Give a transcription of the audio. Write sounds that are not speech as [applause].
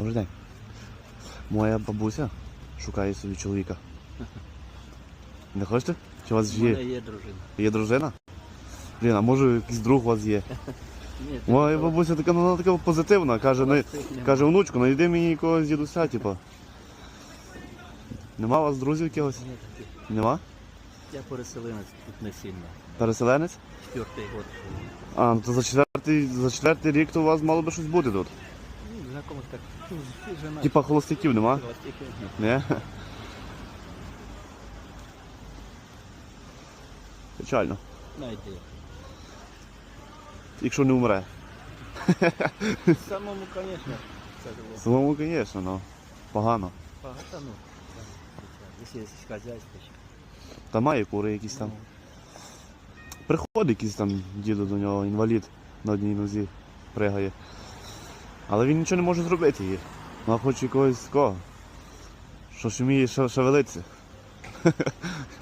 Добрий день. Моя бабуся шукає собі чоловіка. Не хочете? Чи у вас У мене є, є дружина. є дружина? Блін, а може якийсь друг у вас є? Ні, Моя не бабуся така, ну, вона така позитивна, каже, не, каже, внучку, знайди мені якогось дідуся, типу. Нема у вас друзів якогось? Ні, таких. Нема? Я переселенець тут не сильно. Переселенець? Четвертий год. А, ну то за четвертий, за четвертий рік то у вас мало би щось бути тут. Ну, знакомих так. Ну, жена. Типа холостяків нема? Холостяки, ні. Ні? Печально. Найди. Якщо не умре. Самому, звісно, це було. Самому, звісно, ну. Погано. Багато, ну. Якщо є хазяйство ще. Та має кури якісь там. Приходить якийсь там діду до нього, інвалід на одній нозі пригає. Але він нічого не може зробити її. Вона хоче якогось такого. Що ж вміє ше- шевелитися. [laughs]